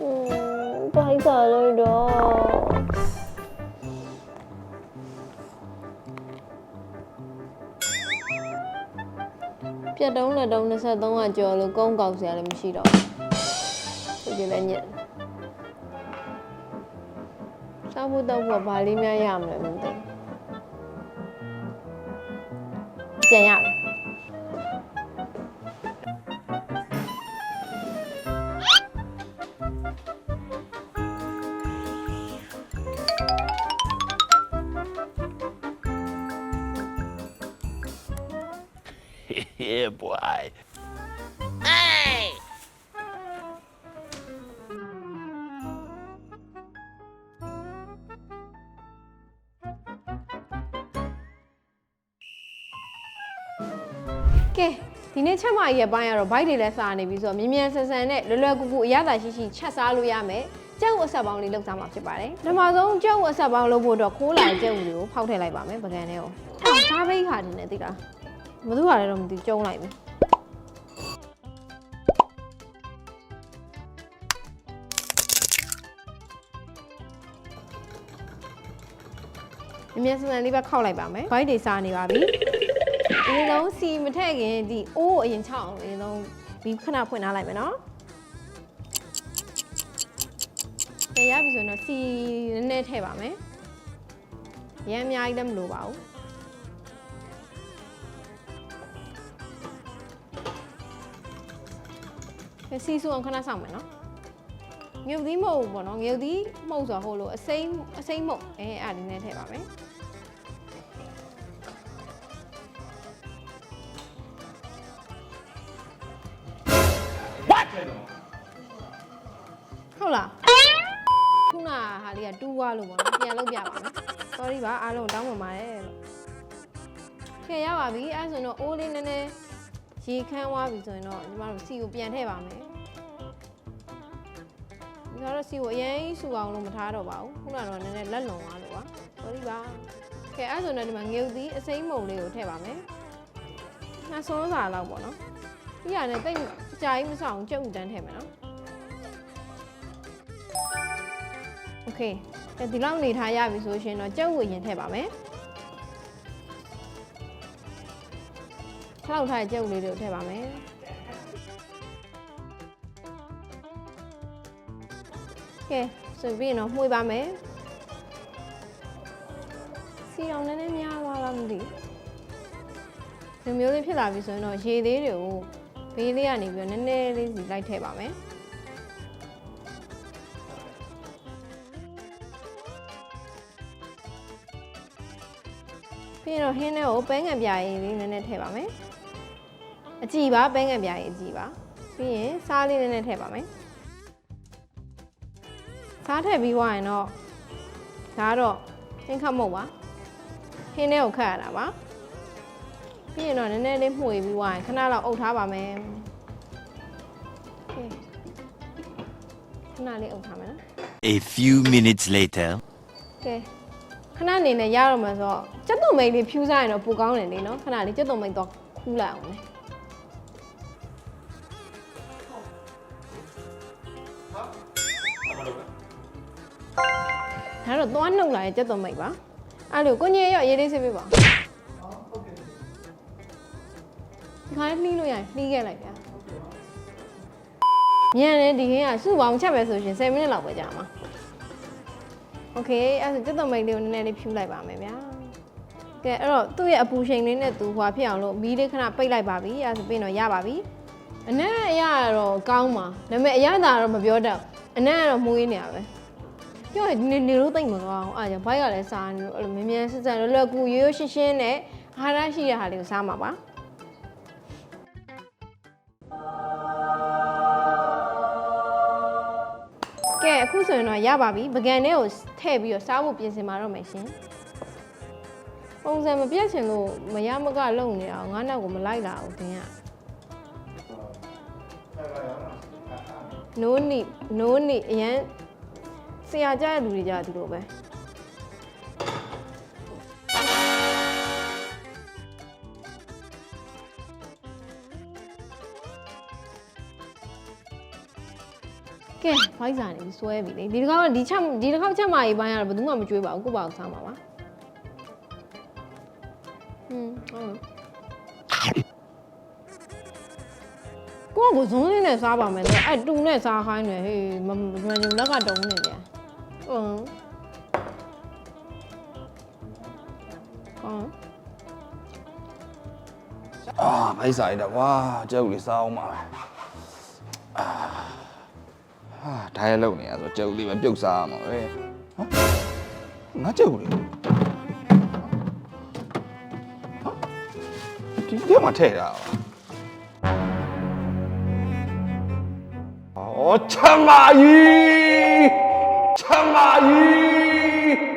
อืมไปสาเลยดอပြက်တုံးလက်တုံး23ကကြော်လို့ကုန်းကောက်စရာလည်းမရှိတော့ဘူးဒီလည်းညက်စားဖို့တော့ဘာလေးများရမလဲမသိဘူးကြံရမယ် yeah, boy. ကဲဒီနေ့ချက်မကြီးရဲ့ပိုင်းကတော့ဘိုက်တွေလည်းစားနေပြီဆိုတော့မြ мян ဆန်ဆန်နဲ့လွယ်လွယ်ကူကူအရသာရှိရှိချက်စားလို့ရမယ်ကြောက်အဆက်ပေါင်းလေးလောက်စားမှာဖြစ်ပါတယ်ပထမဆုံးကြောက်အဆက်ပေါင်းလုပ်ဖို့တော့ခိုးလာတဲ့ကြောက်တွေကိုဖောက်ထည့်လိုက်ပါမယ်ပကံထဲကိုအော်စားပိတ်ခါတင်နေသိလား ဘယ်သူ့ဟာလဲတော့မသိကြုံလိုက်ပြီအမြဲစံစံလေးပဲခောက်လိုက်ပါမယ်ဘိုက်တွေစားနေပါပြီအရင်ဆုံးစီမထည့်ခင်ဒီအိုးအရင်ချောက်အောင်အရင်ဆုံးဘီခဏဖွင့်ထားလိုက်မယ်နော်ရပြီဆိုရင်တော့စီနည်းနည်းထည့်ပါမယ်ရမ်းအများကြီးလည်းမလိုပါဘူး စီဆိုအောင်ခဏဆောင်မယ်နော်။ငရုတ်သီးမဟုတ်ဘူးပေါ့နော်။ငရုတ်သီးမှုတ်ဆိုတော့ဟိုလိုအစိမ့်အစိမ့်မှုတ်အဲအဲ့ဒီနဲ့ထည့်ပါမယ်။ဟုတ်လားခုနဟာလေးကတူးွားလို့ပေါ့နော်ပြန်လုပ်ပြပါမယ် sorry ပါအားလုံးတောင်းပန်ပါတယ်လို့ကဲရပါပြီအဲဆိုတော့အိုးလေးနည်းနည်း ရေခမ်းသွားပြီဆိုရင်တော့ညီမတို့စီကိုပြန်ထည့်ပါမယ်ဒီတော့စီကိုအရင်စူအောင်လို့မထားတော့ပါဘူးခုနကတော့နည်းနည်းလက်လွန်သွားလို့ပါ sorry ပါကဲအဲဆိုတော့ဒီမှာငရုတ်သီးအစိမ့်မုံလေးကိုထည့်ပါမယ်နှစ်စွန်းစာလောက်ပေါ့နော်ဒီကလည်းတိတ်အကြာကြီးမဆောင်ကြုတ်တန်းထည့်မယ်နော် โอเคဒီလောက်နေထားရပြီဆိုရှင်တော့ကြက်ဝရင်ထည့်ပါမယ် ခလောက်ထားတဲ့ကြက်ဝလေးတွေကိုထည့်ပါမယ်ကဲဆိုပြီးရင်တော့မှုေးပါမယ်စီအောင်နည်းနည်းများသွားလားမသိဘူးဒီမျိုးလေးဖြစ်လာပြီဆိုရင်တော့ရေသေးတွေကိုဘေးလေးကနေပြီးတော့နည်းနည်းလေးစီလိုက်ထည့်ပါမယ်ပြီးရင်တော့ဟင်းထဲကိုပဲငံပြာရည်လေးနည်းနည်းထည့်ပါမယ် အကြည်ပါပဲငံပြာရည်အကြည်ပါပြီးရင်စားလေးနည်းနည်းထည့်ပါမယ်စားထည့်ပြီးွားရင်တော့ဒါကတော့ဟင်းခတ်မုတ်ပါဟင်းထဲကိုခတ်ရတာပါပြီးရင်တော့နည်းနည်းလေးမှုေပြီးွားရင်ခဏလောက်အုပ်ထားပါမယ်ကဲခဏလေးအုပ်ထားမယ်နော် A few minutes later. ကဲခဏအနေနဲ့ရတော့မှာဆိုတော့စက်သွုံမိတ်လေးဖြူးစားရင်တော့ပိုကောင်းတယ်လေနော်ခဏလေးစက်သွုံမိတ်တော့ခူးလိုက်အောင်လေ ဒါတော့သွားနှုတ်လာရဲ့စက်သွုံမိတ်ပါအဲ့လိုကိုကြီးရောရေးလေးဆေးပေးပါဒီခါလေးနှီးလို့ရရင်နှီးခဲ့လိုက်ဗျာမြန်တယ်ဒီခင်းကစုပေါင်းချက်ပဲဆိုရှင်10မိနစ်လောက်ပဲကြာမှာ โอเคအဲ့ဒါတက်တော်မိတ်လေးကိုနည်းနည်းလေးဖြူလိုက်ပါမယ်ဗျာကဲအဲ့တော့သူ့ရဲ့အပူချိန်လေးနဲ့သူဟွာဖြစ်အောင်လို့မီးလေးခဏပိတ်လိုက်ပါပြီအဲ့ဒါဆိုပြင်တော့ရပါပြီအနက်အရတော့ကောင်းပါဒါပေမဲ့အရသာတော့မပြောတတ်ဘူးအနက်ကတော့မှုေးနေရပဲပြော ရင်နေနေလို့တိတ်မကောင်းအဲ့ဒါကြောင့်ဘိုက်ကလည်းစားနေလို့အဲ့လိုမြ мян စစ်စစ်လွယ်လွယ်ကူရိုးရိုးရှင်းရှင်းနဲ့အာဟာရရှိတဲ့ဟာလေးကိုစားမှာပါကဲအခုဆိုရင်တော့ရပါပြီပကံထဲကိုထည့်ပြီးတော့စားဖို့ပြင်ဆင်ပါတော့မယ်ရှင်ပုံစံမပြတ်ချင်လို့မရမကလုံနေအောင်ငါးနောက်ကိုမလိုက်လာဘူးတင်ကနိုးနိနိုးနိအရန်ဆ ရာကြတဲ့လူတွေကြဒီလိုပဲကဲဖိုက်စာနေပြီးစွဲပြီလေဒီတစ်ခါကဒီချက်ဒီတစ်ခါချက်မကြီးပိုင်းကတော့ဘယ်သူမှမကြွေးပါဘူးကိုယ့်ဘာကိုစားမှာပါဟွန်းဟုတ်ကိုကကိုဇွန်းလေးနဲ့စားပါမယ်ဆိုအဲ့တူနဲ့စားခိုင်းတယ်ဟေးမမမညုံလက်ကတုံးနေတယ် ဟုတ်ဟုတ်အာမိုက်စားရတာကွာကြောက်လေးစားအောင်ပါပဲအာဟာဒါရလုံနေရဆိုကြောက်လေးပဲပြုတ်စားရမှာပဲဟမ်ငါကြောက်လေးဟာဒီထဲမှာထည့်တာပါဩချမ်းမာကြီး 唱啊咦